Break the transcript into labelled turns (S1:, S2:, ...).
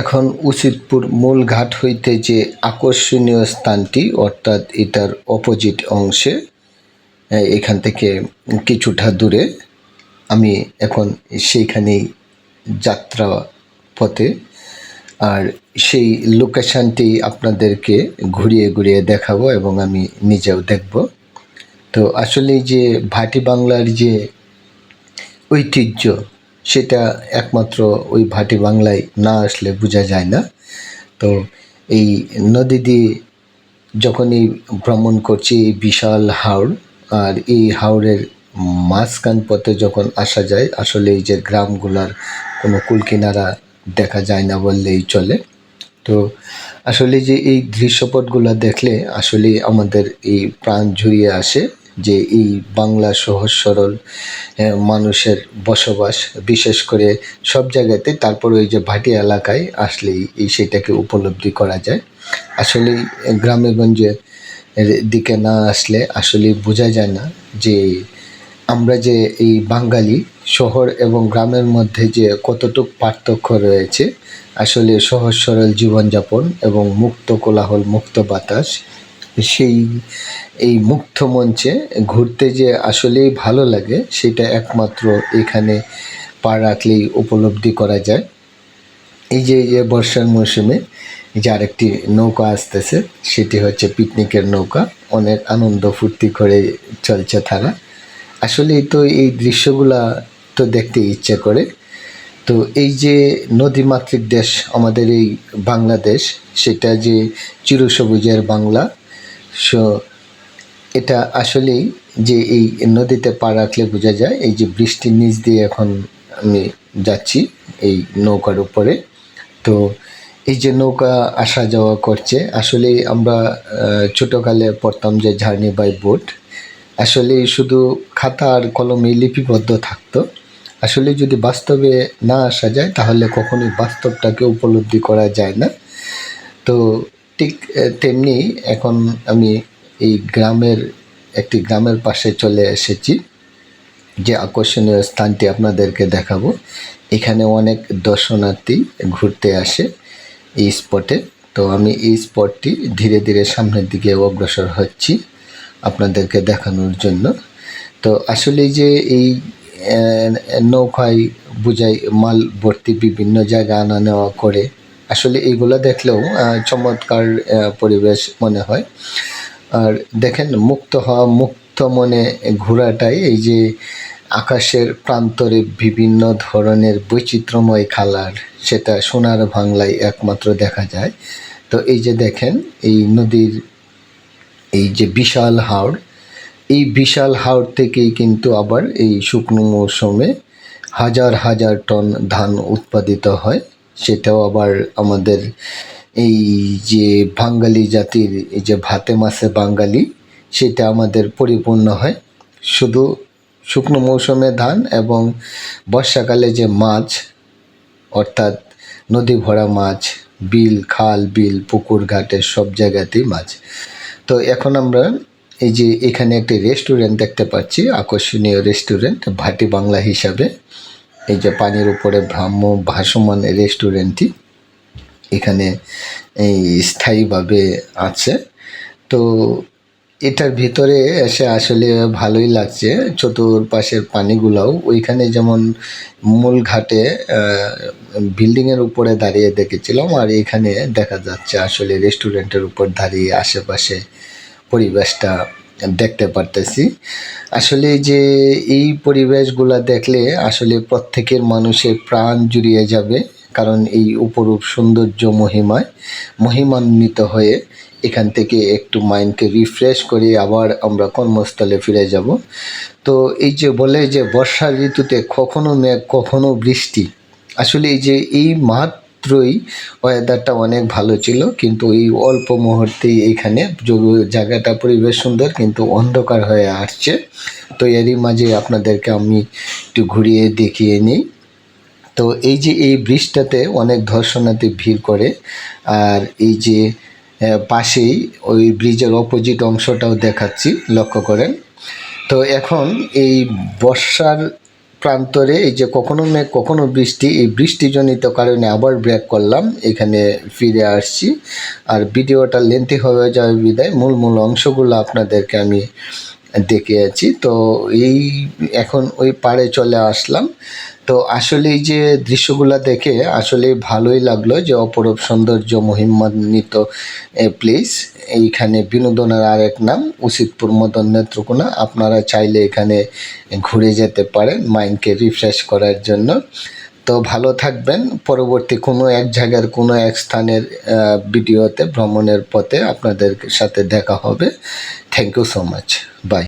S1: এখন উচিতপুর মূল ঘাট হইতে যে আকর্ষণীয় স্থানটি অর্থাৎ এটার অপোজিট অংশে এখান থেকে কিছুটা দূরে আমি এখন সেইখানেই যাত্রা পথে আর সেই লোকেশানটি আপনাদেরকে ঘুরিয়ে ঘুরিয়ে দেখাবো এবং আমি নিজেও দেখব তো আসলে যে ভাটি বাংলার যে ঐতিহ্য সেটা একমাত্র ওই ভাটি বাংলায় না আসলে বোঝা যায় না তো এই নদী দিয়ে যখনই ভ্রমণ করছি এই বিশাল হাওড় আর এই হাওড়ের মাঝখান পথে যখন আসা যায় আসলে এই যে গ্রামগুলার কোনো কুলকিনারা দেখা যায় না বললেই চলে তো আসলে যে এই দৃশ্যপটগুলো দেখলে আসলে আমাদের এই প্রাণ ঝুরিয়ে আসে যে এই বাংলা সহজ সরল মানুষের বসবাস বিশেষ করে সব জায়গাতে তারপর ওই যে ভাটি এলাকায় আসলেই এই সেটাকে উপলব্ধি করা যায় আসলে গ্রামেগঞ্জে দিকে না আসলে আসলে বোঝা যায় না যে আমরা যে এই বাঙালি শহর এবং গ্রামের মধ্যে যে কতটুক পার্থক্য রয়েছে আসলে সহজ সরল জীবনযাপন এবং মুক্ত কোলাহল মুক্ত বাতাস সেই এই মুক্ত মঞ্চে ঘুরতে যে আসলেই ভালো লাগে সেটা একমাত্র এখানে পা রাখলেই উপলব্ধি করা যায় এই যে যে বর্ষার মৌসুমে যার একটি নৌকা আসতেছে সেটি হচ্ছে পিকনিকের নৌকা অনেক আনন্দ ফুর্তি করে চলছে তারা আসলে তো এই দৃশ্যগুলা তো দেখতে ইচ্ছে করে তো এই যে নদীমাতৃক দেশ আমাদের এই বাংলাদেশ সেটা যে চিরসবুজের বাংলা সো এটা আসলেই যে এই নদীতে পা রাখলে বোঝা যায় এই যে বৃষ্টির নিচ দিয়ে এখন আমি যাচ্ছি এই নৌকার উপরে তো এই যে নৌকা আসা যাওয়া করছে আসলে আমরা ছোটোকালে পড়তাম যে ঝার্নি বাই বোট আসলে শুধু খাতা আর কলমে লিপিবদ্ধ থাকতো আসলে যদি বাস্তবে না আসা যায় তাহলে কখনোই বাস্তবটাকে উপলব্ধি করা যায় না তো ঠিক তেমনি এখন আমি এই গ্রামের একটি গ্রামের পাশে চলে এসেছি যে আকর্ষণীয় স্থানটি আপনাদেরকে দেখাবো এখানে অনেক দর্শনার্থী ঘুরতে আসে এই স্পটে তো আমি এই স্পটটি ধীরে ধীরে সামনের দিকে অগ্রসর হচ্ছি আপনাদেরকে দেখানোর জন্য তো আসলে যে এই নৌকায় বুঝাই মাল ভর্তি বিভিন্ন জায়গা আনা নেওয়া করে আসলে এগুলো দেখলেও চমৎকার পরিবেশ মনে হয় আর দেখেন মুক্ত হওয়া মুক্ত মনে ঘোরাটাই এই যে আকাশের প্রান্তরে বিভিন্ন ধরনের বৈচিত্র্যময় খালার সেটা সোনার বাংলায় একমাত্র দেখা যায় তো এই যে দেখেন এই নদীর এই যে বিশাল হাওড় এই বিশাল হাওড় থেকেই কিন্তু আবার এই শুকনো মৌসুমে হাজার হাজার টন ধান উৎপাদিত হয় সেটাও আবার আমাদের এই যে বাঙালি জাতির এই যে ভাতে মাছে বাঙালি সেটা আমাদের পরিপূর্ণ হয় শুধু শুকনো মৌসুমে ধান এবং বর্ষাকালে যে মাছ অর্থাৎ নদী ভরা মাছ বিল খাল বিল পুকুর ঘাটে সব জায়গাতেই মাছ তো এখন আমরা এই যে এখানে একটি রেস্টুরেন্ট দেখতে পাচ্ছি আকর্ষণীয় রেস্টুরেন্ট ভাটি বাংলা হিসাবে এই যে পানির উপরে ভ্রাম্য ভাসমান রেস্টুরেন্টটি এখানে এই স্থায়ীভাবে আছে তো এটার ভিতরে এসে আসলে ভালোই লাগছে চতুর্পাশের পানিগুলাও ওইখানে যেমন মূল ঘাটে বিল্ডিংয়ের উপরে দাঁড়িয়ে দেখেছিলাম আর এখানে দেখা যাচ্ছে আসলে রেস্টুরেন্টের উপর দাঁড়িয়ে আশেপাশে পরিবেশটা দেখতে পারতেছি আসলে যে এই পরিবেশগুলো দেখলে আসলে প্রত্যেকের মানুষের প্রাণ জুড়িয়ে যাবে কারণ এই উপরূপ সৌন্দর্য মহিমায় মহিমান্বিত হয়ে এখান থেকে একটু মাইন্ডকে রিফ্রেশ করে আবার আমরা কর্মস্থলে ফিরে যাব তো এই যে বলে যে বর্ষা ঋতুতে কখনো মেঘ কখনো বৃষ্টি আসলে এই যে এই মাঠ মাত্রই ওয়েদারটা অনেক ভালো ছিল কিন্তু এই অল্প মুহূর্তেই এইখানে জায়গাটা পরিবেশ সুন্দর কিন্তু অন্ধকার হয়ে আসছে তো এরই মাঝে আপনাদেরকে আমি একটু ঘুরিয়ে দেখিয়ে নিই তো এই যে এই ব্রিজটাতে অনেক ধর্ষণাতে ভিড় করে আর এই যে পাশেই ওই ব্রিজের অপোজিট অংশটাও দেখাচ্ছি লক্ষ্য করেন তো এখন এই বর্ষার প্রান্তরে এই যে কখনো মেঘ কখনো বৃষ্টি এই বৃষ্টিজনিত কারণে আবার ব্রেক করলাম এখানে ফিরে আসছি আর ভিডিওটা লেন্থি হয়ে যাবে বিদায় মূল মূল অংশগুলো আপনাদেরকে আমি দেখে আছি তো এই এখন ওই পাড়ে চলে আসলাম তো আসলে এই যে দৃশ্যগুলো দেখে আসলে ভালোই লাগলো যে অপরূপ সৌন্দর্য মহিমান্বিত প্লেস এইখানে বিনোদনের আরেক নাম উচিতপুর মদন নেত্রকোনা আপনারা চাইলে এখানে ঘুরে যেতে পারেন মাইন্ডকে রিফ্রেশ করার জন্য তো ভালো থাকবেন পরবর্তী কোনো এক জায়গার কোনো এক স্থানের ভিডিওতে ভ্রমণের পথে আপনাদের সাথে দেখা হবে thank you so much by